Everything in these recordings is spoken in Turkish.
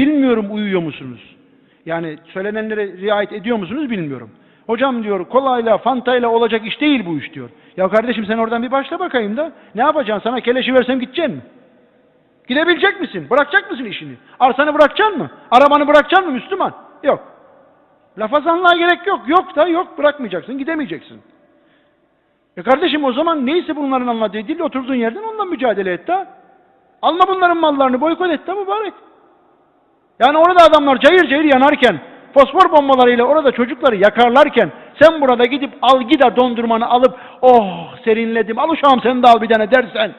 Bilmiyorum uyuyor musunuz? Yani söylenenlere riayet ediyor musunuz bilmiyorum. Hocam diyor kolayla fantayla olacak iş değil bu iş diyor. Ya kardeşim sen oradan bir başla bakayım da ne yapacaksın? Sana keleşi versem gideceksin mi? Gidebilecek misin? Bırakacak mısın işini? Arsanı bırakacaksın mı? Arabanı bırakacaksın mı Müslüman? Yok. Lafazanlığa gerek yok. Yok da yok bırakmayacaksın, gidemeyeceksin. E kardeşim o zaman neyse bunların anladığı dil oturduğun yerden onunla mücadele et de. Alma bunların mallarını boykot et de mübarek. Yani orada adamlar cayır cayır yanarken, fosfor bombalarıyla orada çocukları yakarlarken, sen burada gidip al gida dondurmanı alıp, oh serinledim, al uşağım sen de al bir tane dersen,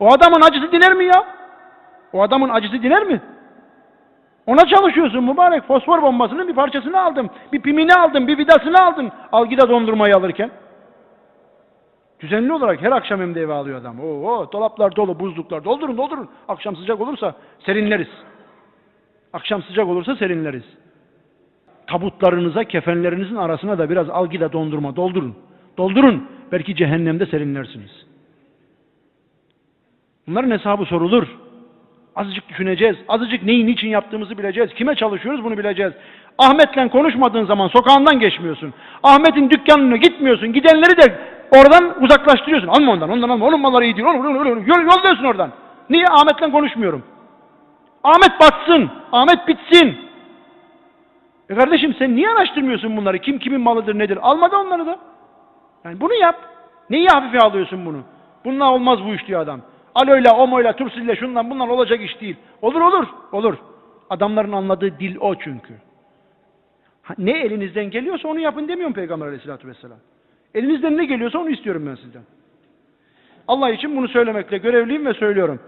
o adamın acısı diner mi ya? O adamın acısı diner mi? Ona çalışıyorsun mübarek. Fosfor bombasının bir parçasını aldım. Bir pimini aldım, bir vidasını aldın. Al gida dondurmayı alırken. Düzenli olarak her akşam hem de eve alıyor adam. Oo, dolaplar dolu, buzluklar. Doldurun, doldurun. Akşam sıcak olursa serinleriz. Akşam sıcak olursa serinleriz. Tabutlarınıza, kefenlerinizin arasına da biraz algida dondurma doldurun. Doldurun. Belki cehennemde serinlersiniz. Bunların hesabı sorulur. Azıcık düşüneceğiz. Azıcık neyi niçin yaptığımızı bileceğiz. Kime çalışıyoruz bunu bileceğiz. Ahmet'le konuşmadığın zaman sokağından geçmiyorsun. Ahmet'in dükkanına gitmiyorsun. Gidenleri de oradan uzaklaştırıyorsun. Alma ondan, ondan alma. Onun malları iyi değil. Onu, onu, onu, onu. Yol, yolluyorsun oradan. Niye? Ahmet'le konuşmuyorum. Ahmet batsın. Ahmet bitsin. E kardeşim sen niye araştırmıyorsun bunları? Kim kimin malıdır nedir? Alma da onları da. Yani bunu yap. Neyi hafife alıyorsun bunu? Bununla olmaz bu iş diyor adam. Aloyla, omoyla, tursille şundan bundan olacak iş değil. Olur olur, olur. Adamların anladığı dil o çünkü. Ne elinizden geliyorsa onu yapın demiyorum Peygamber aleyhissalatü vesselam. Elinizden ne geliyorsa onu istiyorum ben sizden. Allah için bunu söylemekle görevliyim ve söylüyorum.